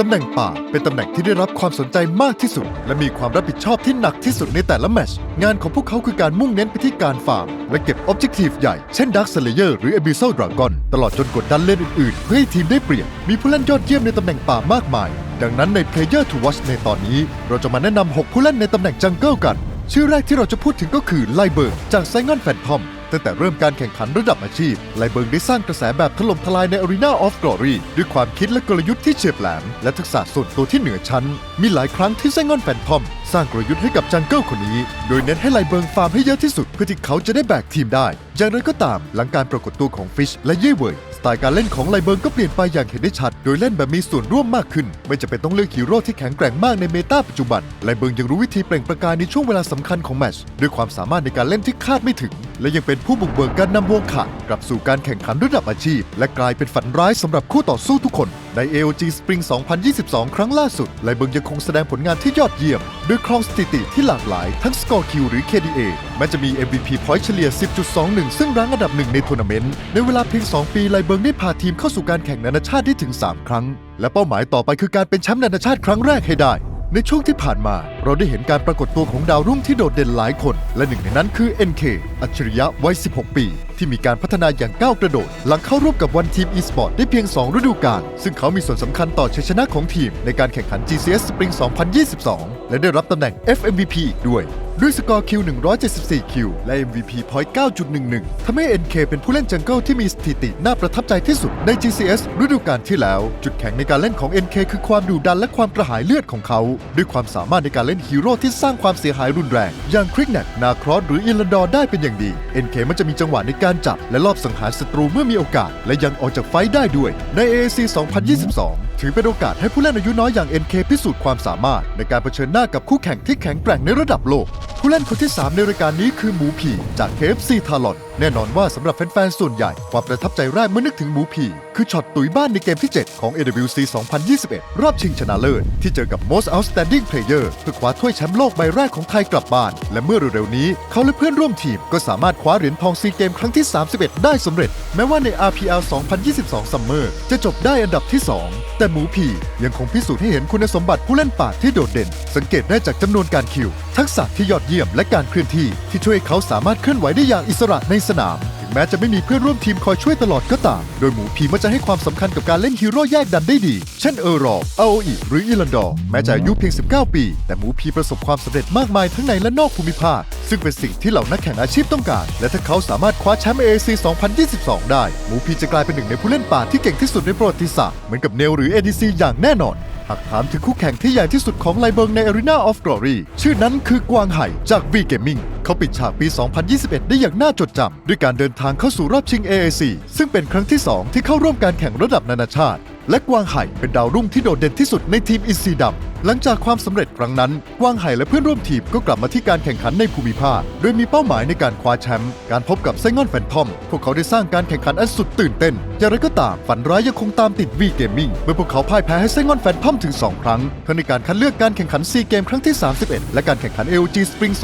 ตำแหน่งป่าเป็นตำแหน่งที่ได้รับความสนใจมากที่สุด และมีความรับผิดชอบที่หนักที่สุดในแต่ละแมชงานของพวกเขาคือการมุ่งเน้นไปที่การฟาร์ม และเก็บออบเจกตีฟใหญ่ เช่น Dark Slayer หรือ Abyssal Dragon ตลอดจนกดดันเล่นอื่นๆ เพื่อให้ทีมได้เปรียบมีผู้เล่นยอดเยี่ยมในตำแหน่งป่ามากมาย ดังนั้นใน Player to Watch ในตอนนี้ เราจะมาแนะนำ6ผู้เล่นในตำแหน่งจังเกิลกัน ชื่อแรกที่เราจะพูดถึงก็คือไลเบิร์กจากไซงอนแฟนทอม ตั้งแต่เริ่มการแข่งขันระดับอาชีพไลเบิร์กได้สร้างกระแสแบบถล่มทลายในอารีนาออฟกลอรี่ด้วยความคิดและกลยุทธ์ที่เฉียบแหลม และทักษะส่วนตัวที่เหนือชั้น มีหลายครั้งที่ไซงอนแฟนทอม สร้างกลยุทธ์ให้กับจังเกิลคนนี้ โดยเน้นให้ไลเบิร์กฟาร์มให้เยอะที่สุดเพื่อที่เขาจะได้แบกทีมได้ อย่างไรก็ตามหลังการปรากฏตัวของฟิชและเย่เวย ไตล์การเล่นของไลเบิร์กก็เปลี่ยนไปอย่างเห็นได้ชัด โดยเล่นแบบมีส่วนร่วมมากขึ้น ไม่จำเป็นต้องเลือกฮีโร่ที่แข็งแกร่งมากในเมตาปัจจุบัน ไลเบิร์กยังรู้วิธีเปล่งประกายในช่วงเวลาสำคัญของแมตช์ด้วยความสามารถในการเล่นที่คาดไม่ถึง และยังเป็นผู้บุกเบิกการนำวงขากลับสู่การแข่งขันระดับอาชีพ และกลายเป็นฝันร้ายสำหรับคู่ต่อสู้ทุกคน ใน AOG Spring 2022 ครั้งล่าสุดไลเบิร์กยังคงแสดงผลงานที่ยอดเยี่ยม ด้วยครองสถิติที่หลากหลายทั้งสกอร์คิวหรือ KDA แม้จะมี MVP point เฉลี่ย 10.21 ซึ่งรั้งอันดับหนึ่งในทัวร์นาเมนต์ ในเวลาเพียง 2 ปีไลเบิร์กได้พาทีมเข้าสู่การแข่งนานาชาติได้ถึง 3 ครั้ง และเป้าหมายต่อไปคือการเป็นแชมป์นานาชาติครั้งแรกให้ได้ ในช่วงที่ผ่านมาเราได้เห็นการปรากฏตัวของดาวรุ่งที่โดดเด่นหลายคน และหนึ่งในนั้นคือ NK อัจฉริยะวัย 16 ปี ที่มีการพัฒนาอย่างก้าวกระโดด หลังเข้าร่วมกับวันทีมอีสปอร์ตได้เพียง 2 ฤดูกาลซึ่งเขามีส่วนสำคัญต่อชัยชนะของทีม ในการแข่งขัน GCS Spring 2022 และได้รับตำแหน่ง FMVP อีกด้วย ด้วยสกอร์คิว 174 คิว และ MVP point 9.11 ทำให้ NK เป็นผู้เล่นจังเกิลที่มีสถิติน่าประทับใจที่สุดใน GCS ฤดูกาลที่แล้ว จุดแข็งในการเล่นของ NK คือความดุดันและความกระหายเลือดของเขา ด้วยความสามารถในการเล่นฮีโร่ที่สร้างความเสียหายรุนแรง อย่างคริกแนกนาครอสหรืออิลันดอร์ได้เป็นอย่างดี NK มันจะมีจังหวะในการจับและลอบสังหารศัตรูเมื่อมีโอกาส และยังออกจากไฟได้ด้วยใน AAC 2022ถือเป็นโอกาสให้ผู้เล่นอายุน้อยอย่าง NK พิสูจน์ความสามารถ ในการเผชิญหน้ากับคู่แข่งที่แข็งแกร่งในระดับโลก ผู้เล่นคนที่ 3 ในรายการนี้คือหมูผีจาก KFC ทารอนแน่นอนว่าสำหรับแฟนๆ ส่วนใหญ่ ความประทับใจแรกเมื่อนึกถึงหมูผี คือช็อตตุยบ้านในเกมที่ 7 ของ AWC 2021 รอบชิงชนะเลิศ ที่เจอกับ Most Outstanding Player เพื่อคว้าถ้วยแชมป์โลกใบแรกของไทยกลับบ้าน และเมื่อเร็วๆนี้ เขาและเพื่อนร่วมทีมก็สามารถคว้าเหรียญทองซีเกมครั้งที่ 31 ได้สำเร็จ แม้ว่าใน RPL 2022 Summer จะจบได้อันดับที่ 2 แต่หมูผียังคงพิสูจน์ให้เห็นคุณสมบัติผู้เล่นป่าที่โดดเด่น สังเกตได้จากจำนวนการคิว ทักษะที่ยอดเยี่ยมและการเคลื่อนที่ที่ช่วยให้เขาสามารถเคลื่อนไหวได้อย่างอิสระในสนาม ถึงแม้จะไม่มีเพื่อนร่วมทีมคอยช่วยตลอดก็ตาม โดยหมูผีมักจะให้ความสำคัญกับการเล่นฮีโร่แยกดันได้ดี เช่นเออร์รออาโออิหรืออิลันดอร์แม้จะอายุเพียง 19 ปี แต่หมูผีประสบความสำเร็จมากมายทั้งในและนอกภูมิภาค ซึ่งเป็นสิ่งที่เหล่านักแข่งอาชีพต้องการ และถ้าเขาสามารถคว้าแชมป์ AAC 2022 ได้ หมูผีจะกลายเป็นหนึ่งในผู้เล่นป่าที่เก่งที่สุดในประวัติศาสตร์เหมือนกับเนลหรือ ADC อย่างแน่นอนหากถามถึงคู่แข่งที่ใหญ่ที่สุดของไลเบิงใน Arena of Glory ชื่อนั้นคือกวางไห่จาก V Gaming เขาปิดฉากปี 2021 ได้อย่างน่าจดจำด้วยการเดินทางเข้าสู่รอบชิง AAC ซึ่งเป็นครั้งที่ 2 ที่เข้าร่วมการแข่งระดับนานาชาติ และกวางไห่เป็นดาวรุ่งที่โดดเด่นที่สุดในทีมอินซีดำ หลังจากความสำเร็จครั้งนั้นกวางไห่และเพื่อนร่วมทีมก็กลับมาที่การแข่งขันในภูมิภาค โดยมีเป้าหมายในการคว้าแชมป์การพบกับไซงอนแฟนทอม พวกเขาได้สร้างการแข่งขันอันสุดตื่นเต้นอย่างไรก็ตามฝันร้ายยังคงตามติดวีเกมมิ่งเมื่อพวกเขาพ่ายแพ้ให้ไซงอนแฟนทอมถึง 2 ครั้งทั้งในการคัดเลือกการแข่งขันซีเกมครั้งที่ 31 และการแข่งขัน AOG Spring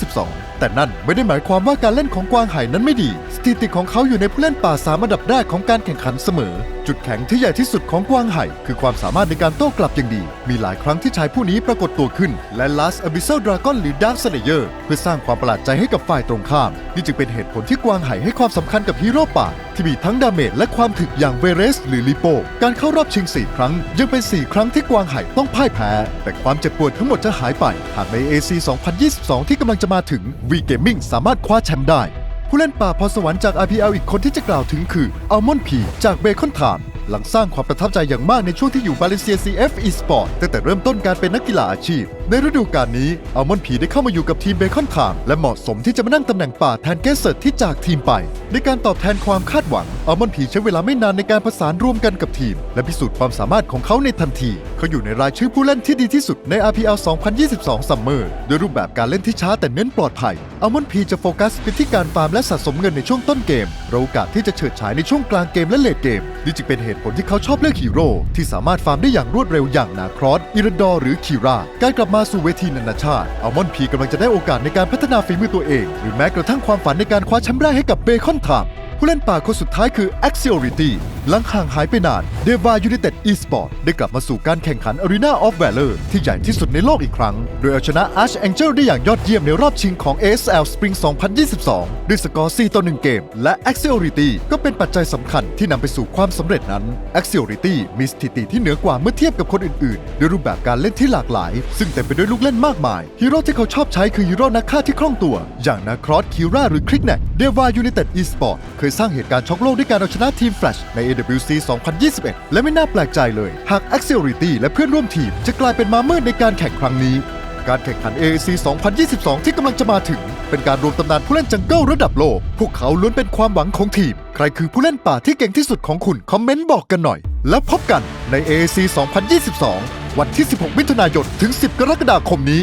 2022 แต่นั่นไม่ได้หมายความว่าการเล่นของกวางไห่นั้นไม่ดี สถิติของเขาอยู่ในผู้เล่นป่าสามอันดับแรกของการแข่งขันเสมอ จุดแข็งที่ใหญ่ที่สุดของกวางไห่คือความสามารถในการโต้กลับอย่างดี มีหลายครั้งที่ชายผู้นี้ปรากฏตัวขึ้น และ Last Abyssal Dragon หรือ Dark Slayer เพื่อสร้างความประหลาดใจให้กับฝ่ายตรงข้าม นี่จึงเป็นเหตุผลที่กวางไห่ให้ความสำคัญกับฮีโร่ป่า ที่มีทั้งดาเมจและความถึกอย่างเวเรส หรือลิโป การเข้ารอบชิง 4 ครั้ง ยังเป็น 4 ครั้งที่กวางไห่ต้องพ่ายแพ้ แต่ความเจ็บปวดทั้งหมดจะหายไปหากใน AC 2022 ที่กำลังจะมาถึง V Gaming สามารถคว้าแชมป์ได้ผู้เล่นป่าพรสวรรค์จาก RPL อีกคนที่จะกล่าวถึงคืออัลมอนพีจากเบคอนทาม หลังสร้างความประทับใจอย่างมากในช่วงที่อยู่บาเลเซีย CF Esport ตั้งแต่เริ่มต้นการเป็นนักกีฬาอาชีพ ในฤดูกาลนี้อัลมอนพีได้เข้ามาอยู่กับทีมเบคอนทามและเหมาะสมที่จะมานั่งตำแหน่งป่าแทนเกสเซิร์ตที่จากทีมไป ในการตอบแทนความคาดหวังอัลมอนพีใช้เวลาไม่นานในการประสานร่วมกันกับทีม และพิสูจน์ความสามารถของเขาในทันที เขาอยู่ในรายชื่อผู้เล่นที่ดีที่สุดใน RPL 2022 Summer ด้วยรูปแบบการเล่นที่ช้าแต่เน้นปลอดภัยอัลมอนพีจะโฟกัสไปที่การฟาร์มและสะสมเงินในช่วงต้นเกมโอกาสที่จะเฉิดฉายในช่วงกลางเกมและเลดเกมนี่จึงเป็นเหตุผลที่เขาชอบเลือกฮีโร่ที่สามารถฟาร์มได้อย่างรวดเร็วอย่างนาครอสอิรดอหรือคีราการกลับมาสู่เวทีนานาชาติอัลมอนพีกำลังจะได้โอกาสในการพัฒนาฝีมือตัวเอง หรือแม้กระทั่งความฝันในการคว้าแชมป์แรกให้กับเบคอนไทม์ผู้เล่นป่าคนสุดท้ายคือ Axiority หลังห่างหายไปนานเดวายู n นเต็ดอีสปอร์ตได้กลับมาสู่การแข่งขัน Arena of Valor ที่ใหญ่ที่สุดในโลกอีกครั้ง โดยเอาชนะ Arch Angel ได้อย่างยอดเยี่ยมในรอบชิงของ ASL Spring 2022 ด้วยสกอร์ 4 ต่อ 1 เกม และ Axiality ก็เป็นปัจจัยสำคัญที่นำไปสู่ความสำเร็จนั้น Axiality มีสถิติที่เหนือกว่าเมื่อเทียบกับคนอื่นๆ ด้วยรูปแบบการเล่นที่หลากหลาย ซึ่งเต็มไปด้วยลูกเล่นมากมายฮีโร่ที่เขาชอบใช้คือฮีโร่นักฆ่าที่คล่องตัว อย่างนาครอสคิร่าหรือคลิกแนกเดวายู n นเต็ดอีสปอร์ตเคยสร้างเหตุการณ์ช็อกโลกด้วยการเอาชนะทีม Flash ใน AWC 2021 และไม่น่าแปลกใจเลย หาก Axiality และเพื่อนร่วมทีม จะกลายเป็นมามืดในการแข่งครั้งนี้ การแข่งขัน AAC 2022 ที่กำลังจะมาถึง เป็นการรวมตำนานผู้เล่นจังเกิลระดับโลก พวกเขาล้วนเป็นความหวังของทีม ใครคือผู้เล่นป่าที่เก่งที่สุดของคุณ คอมเมนต์บอกกันหน่อย แล้วพบกันใน AAC 2022 วันที่ 16 มิถุนายน ถึง 10 กรกฎาคมนี้